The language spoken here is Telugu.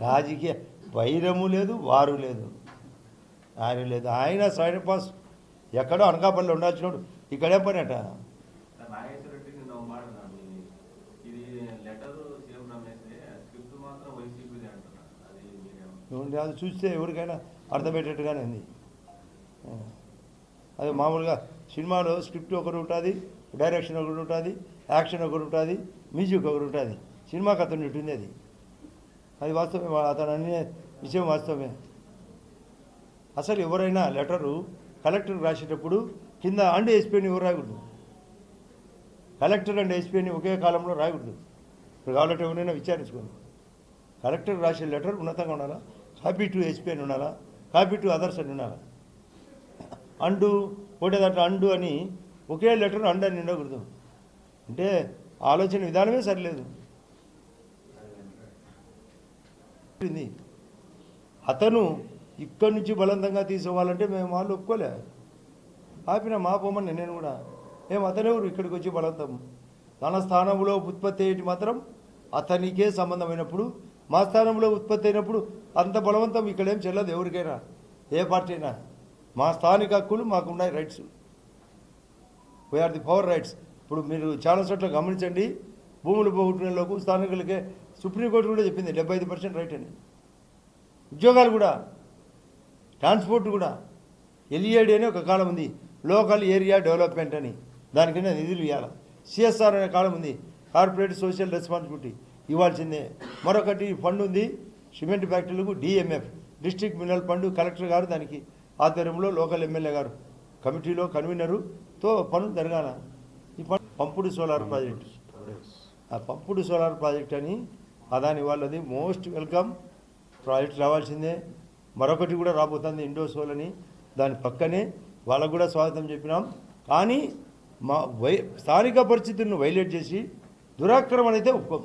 రాజకీయ వైరము లేదు వారు లేదు. ఆయన లేదు. ఆయన సైడ్ పాస్ ఎక్కడో అనకాపల్లిలో ఉండాల్సినోడు ఇక్కడే పని అట అది చూస్తే ఎవరికైనా అర్థమయ్యేటట్టుగానే ఉంది. అదే మామూలుగా సినిమాలో స్క్రిప్ట్ ఒకటి ఉంటుంది డైరెక్షన్ ఒకటి ఉంటుంది యాక్షన్ ఒకటి ఉంటుంది మ్యూజిక్ ఒకటి ఉంటుంది. సినిమాకి అతను ఉంటుంది అది అది వాస్తవమే అతను అన్ని విషయం వాస్తవమే. అసలు ఎవరైనా లెటరు కలెక్టర్ రాసేటప్పుడు కింద అండ్ ఎస్పీని ఎవరు రాయకూడదు? కలెక్టర్ అండ్ ఎస్పీని ఒకే కాలంలో రాయకూడదు. ఇప్పుడు కావాలంటే ఎవరైనా విచారించుకోండి. కలెక్టర్ రాసే లెటర్ ఉన్నతంగా ఉండాలా? కాపీ టు ఎస్పీ అని ఉండాలా? కాపీ టు అదర్స్ అని ఉండాలా? అండు ఒకటే దాంట్లో అండు అని ఒకే లెటర్ అండు అని ఉండకూడదు. అంటే ఆలోచన విధానమే సరిలేదు. ఉంది. అతను ఇక్కడి నుంచి బలవంతంగా తీసుకోవాలంటే మేము వాళ్ళు ఒప్పుకోలే. ఆపిన మా పోమని నేను కూడా. ఏం అతనెవరు ఇక్కడికి వచ్చి బలవంతం? తన స్థానంలో ఉత్పత్తి అయ్యేటి మాత్రం అతనికే సంబంధమైనప్పుడు మా స్థానంలో ఉత్పత్తి అయినప్పుడు అంత బలవంతం ఇక్కడేం చెల్లదు ఎవరికైనా. ఏ పార్టీ అయినా. మా స్థానిక హక్కులు మాకున్నాయి rights we are the power rights ఇప్పుడు మీరు చాలా చోట్ల గమనించండి. భూములు పోగొట్టుకునేలోకి స్థానికులకే సుప్రీంకోర్టు కూడా చెప్పింది డెబ్బై ఐదు పర్సెంట్ రైట్ అని. ఉద్యోగాలు కూడా ట్రాన్స్పోర్ట్ కూడా ఎల్ఈడి అని ఒక కాలం ఉంది లోకల్ ఏరియా డెవలప్మెంట్ అని. దాని కింద నిధులు ఇవ్వాలి సిఎస్ఆర్ అనే కాలం ఉంది కార్పొరేట్ సోషల్ రెస్పాన్సిబిలిటీ ఇవ్వాల్సిందే. మరొకటి ఫండ్ ఉంది cement ఫ్యాక్టరీలకు DMF district mineral fund collector గారు దానికి ఆధ్వర్యంలో లోకల్ ఎమ్మెల్యే గారు కమిటీలో కన్వీనరుతో పనులు జరగాల. ఈ పంపుడు సోలార్ ప్రాజెక్టు. ఆ పప్పుడు సోలార్ ప్రాజెక్ట్ అని అదాని వాళ్ళది మోస్ట్ వెల్కమ్. ప్రాజెక్ట్ రావాల్సిందే. మరొకటి కూడా రాబోతుంది ఇండోసోల్ అని. దాని పక్కనే వాళ్ళకు కూడా స్వాగతం చెప్పినాం. కానీ మా వై స్థానిక పరిస్థితులను వైలేట్ చేసి దురాక్రమణ అయితే ఒప్పుకోం.